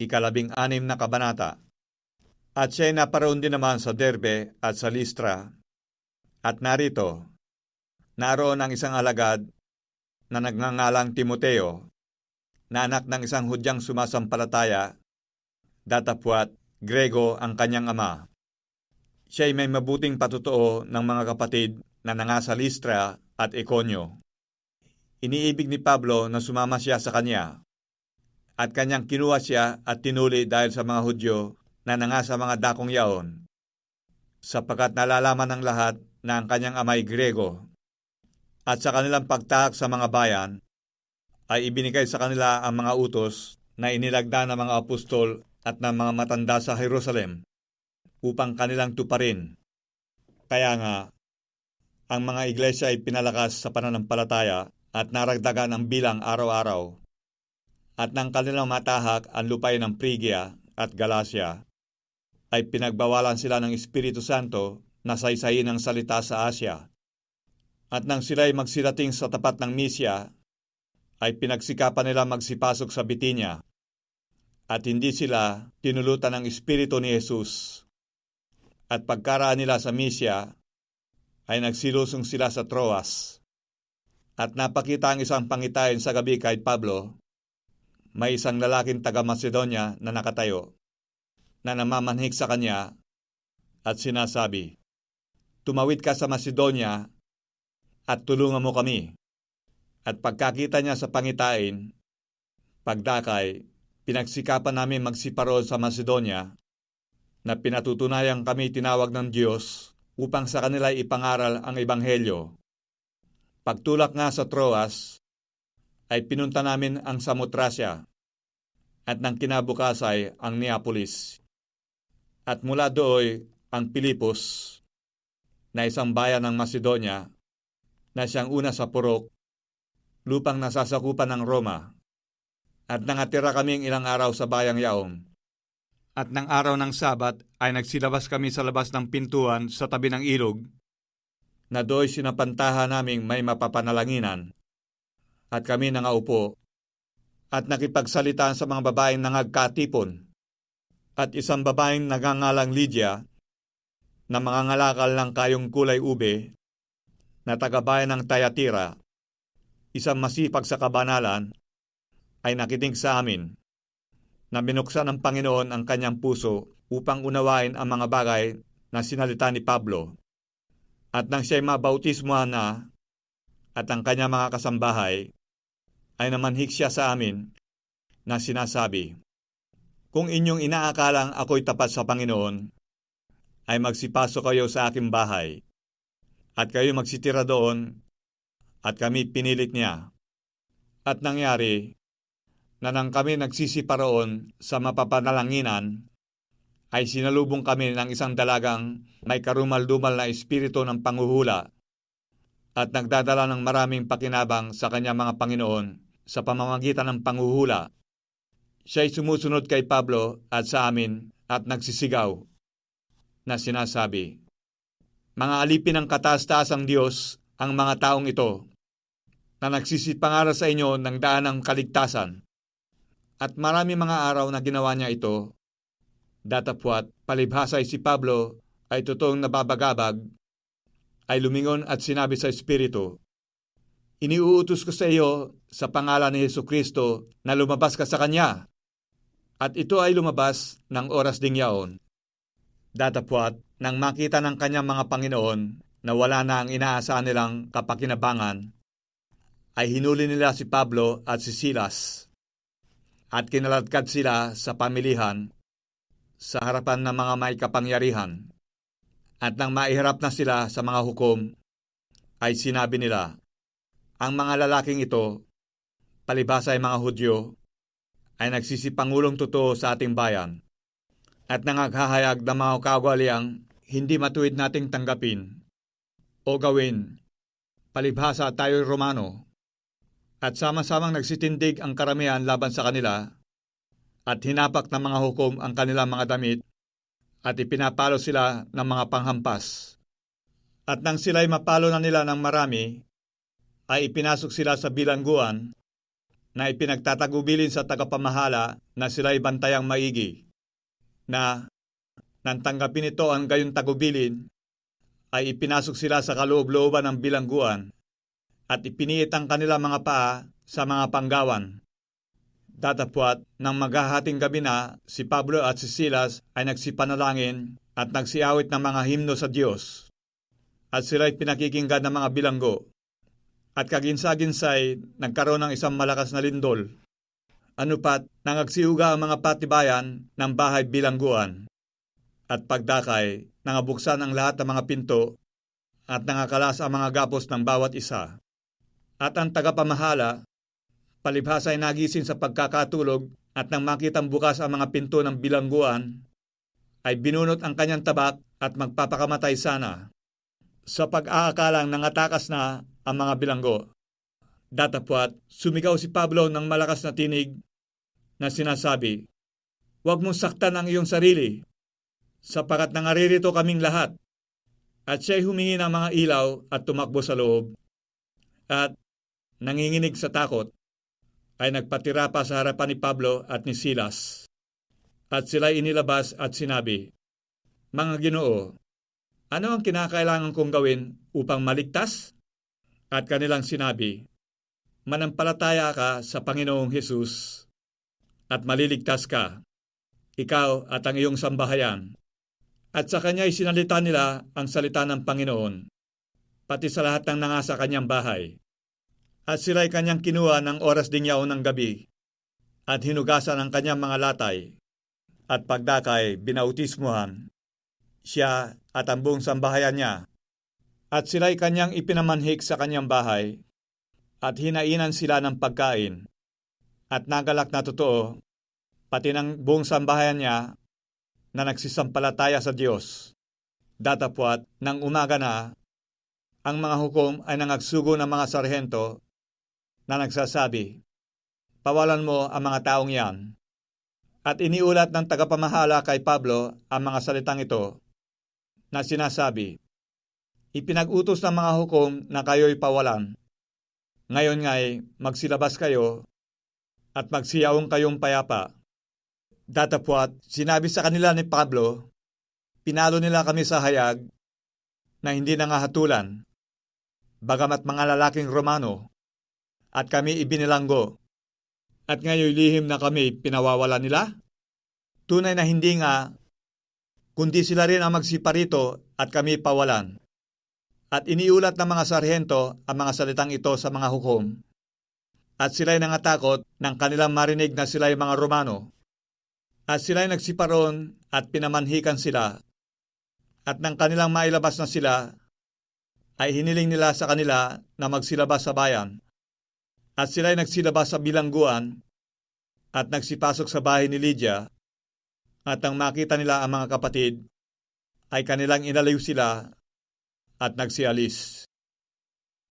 ikalabing anim na kabanata. At siya'y naparoon din naman sa Derbe at sa Listra. At narito, naroon ang isang alagad na nagngangalang Timoteo, na anak ng isang hudyang sumasampalataya, datapwat Grego ang kanyang ama. Siya'y may mabuting patutuo ng mga kapatid na nangasa Listra at Ikonyo. Iniibig ni Pablo na sumama siya sa kanya at kanyang kinuha siya at tinuli dahil sa mga Hudyo na nangasa mga dakong yaon sapagkat nalalaman ng lahat na ang kanyang amay Grego at sa kanilang pagtahak sa mga bayan ay ibinigay sa kanila ang mga utos na inilagda ng mga apostol at ng mga matanda sa Jerusalem upang kanilang tuparin. Kaya nga, ang mga iglesia ay pinalakas sa pananampalataya at naragdagan ang bilang araw-araw. At nang kanilang matahak ang lupay ng Prigia at Galacia, ay pinagbawalan sila ng Espiritu Santo na saysayin ang salita sa Asya. At nang sila'y magsilating sa tapat ng Misya, ay pinagsikapan nila magsipasok sa Bitinya. At hindi sila tinulutan ng Espiritu ni Jesus at pagkaraan nila sa Misya, ay nagsilusong sila sa Troas. At napakita ang isang pangitain sa gabi kay Pablo, may isang lalaking taga Macedonia na nakatayo, na namamanhik sa kanya at sinasabi, Tumawid ka sa Macedonia at tulungan mo kami. At pagkakita niya sa pangitain, pagdakay, pinagsikapan namin magsiparol sa Macedonia na pinatutunayang kami tinawag ng Diyos upang sa kanila ipangaral ang Ebanghelyo. Pagtulak nga sa Troas, ay pinunta namin ang Samotracia at ng kinabukasay ang Neapolis. At mula doon ang Pilipos na isang bayan ng Macedonia na siyang una sa Purok, lupang nasasakupan ng Roma. At nangatira kaming ilang araw sa bayang yaong at ng araw ng Sabat ay nagsilabas kami sa labas ng pintuan sa tabi ng ilog, na do'y sinapantahan naming may mapapanalanginan. At kami nangaupo, at nakipagsalitaan sa mga babaeng nangagkatipon, at isang babaeng nagangalang Lydia, na mga ngalakal ng kayong kulay ube, na tagabayan ng Tayatira, isang masipag sa kabanalan, ay nakiting sa amin na binuksan ng Panginoon ang kanyang puso upang unawain ang mga bagay na sinalita ni Pablo. At nang siya'y mabautismuhan na at ang kanyang mga kasambahay, ay namanhik siya sa amin na sinasabi, Kung inyong inaakalang ako'y tapat sa Panginoon, ay magsipasok kayo sa aking bahay, at kayo magsitira doon, at kami pinilit niya. At nangyari, na nang kami nagsisiparoon sa mapapanalanginan, ay sinalubong kami ng isang dalagang may karumal-dumal na espiritu ng panguhula at nagdadala ng maraming pakinabang sa kanyang mga Panginoon sa pamamagitan ng panguhula. Siya'y sumusunod kay Pablo at sa amin at nagsisigaw na sinasabi, Mga alipin ng kataas-taas ang Diyos ang mga taong ito na nagsisipangara sa inyo ng daan ng kaligtasan at marami mga araw na ginawa niya ito. Datapwat, palibhasa si Pablo ay totoong nababagabag, ay lumingon at sinabi sa Espiritu, Iniuutos ko sa iyo sa pangalan ni Yesu Kristo na lumabas ka sa Kanya. At ito ay lumabas ng oras ding yaon. Datapwat, nang makita ng kanyang mga Panginoon na wala na ang inaasahan nilang kapakinabangan, ay hinuli nila si Pablo at si Silas at kinaladkad sila sa pamilihan sa harapan ng mga may kapangyarihan. At nang maihirap na sila sa mga hukom, ay sinabi nila, ang mga lalaking ito, palibasa ay mga Hudyo, ay nagsisipangulong totoo sa ating bayan at nangaghahayag ng mga kagwaliang hindi matuwid nating tanggapin o gawin. Palibhasa tayo'y Romano at sama-samang nagsitindig ang karamihan laban sa kanila at hinapak ng mga hukom ang kanilang mga damit at ipinapalo sila ng mga panghampas. At nang sila'y mapalo na nila ng marami, ay ipinasok sila sa bilangguan na ipinagtatagubilin sa tagapamahala na sila'y bantayang maigi, na nang tanggapin ito ang gayon tagubilin, ay ipinasok sila sa kaloob-looban ng bilangguan at ipiniit ang kanila mga paa sa mga panggawan. Datapwat, nang maghahating gabi na, si Pablo at si Silas ay nagsipanalangin at nagsiawit ng mga himno sa Diyos. At sila'y pinakikinggan ng mga bilanggo. At kaginsa-ginsay, nagkaroon ng isang malakas na lindol. Ano pat, nangagsiuga ang mga patibayan ng bahay bilangguan. At pagdakay, nangabuksan ang lahat ng mga pinto at nangakalas ang mga gapos ng bawat isa. At ang tagapamahala, palibhasa ay nagising sa pagkakatulog at nang makitang bukas ang mga pinto ng bilangguan, ay binunot ang kanyang tabak at magpapakamatay sana. Sa pag-aakalang nangatakas na ang mga bilanggo. Datapwat, sumigaw si Pablo ng malakas na tinig na sinasabi, Huwag mong saktan ang iyong sarili, sapagat nangaririto kaming lahat. At siya'y humingi ng mga ilaw at tumakbo sa loob. At nanginginig sa takot, ay nagpatira pa sa harapan ni Pablo at ni Silas. At sila'y inilabas at sinabi, Mga ginoo, ano ang kinakailangan kong gawin upang maligtas? At kanilang sinabi, Manampalataya ka sa Panginoong Hesus at maliligtas ka, ikaw at ang iyong sambahayan. At sa kanya'y sinalita nila ang salita ng Panginoon, pati sa lahat ng nangasa kanyang bahay. At sila'y kanyang kinuha ng oras din yaw ng gabi, at hinugasan ang kanyang mga latay, at pagdakay binautismuhan, siya at ang buong sambahayan niya. At sila'y kanyang ipinamanhik sa kanyang bahay, at hinainan sila ng pagkain, at nagalak na totoo, pati ng buong sambahayan niya na nagsisampalataya sa Diyos. Datapwat, nang umaga na, ang mga hukom ay nangagsugo ng mga sarhento na nagsasabi, Pawalan mo ang mga taong yan. At iniulat ng tagapamahala kay Pablo ang mga salitang ito na sinasabi, Ipinag-utos ng mga hukom na kayo'y pawalan. Ngayon nga'y magsilabas kayo at magsiyaong kayong payapa Datapwat, sinabi sa kanila ni Pablo, pinalo nila kami sa hayag na hindi nangahatulan, bagamat mga lalaking Romano, at kami ibinilanggo, at ngayon lihim na kami pinawawala nila? Tunay na hindi nga, kundi sila rin ang magsiparito at kami pawalan. At iniulat ng mga sarhento ang mga salitang ito sa mga hukom, at sila'y nangatakot ng kanilang marinig na sila'y mga Romano at sila'y nagsiparon at pinamanhikan sila. At nang kanilang mailabas na sila, ay hiniling nila sa kanila na magsilabas sa bayan. At sila'y nagsilabas sa bilangguan at nagsipasok sa bahay ni Lydia. At nang makita nila ang mga kapatid, ay kanilang inaliw sila at nagsialis.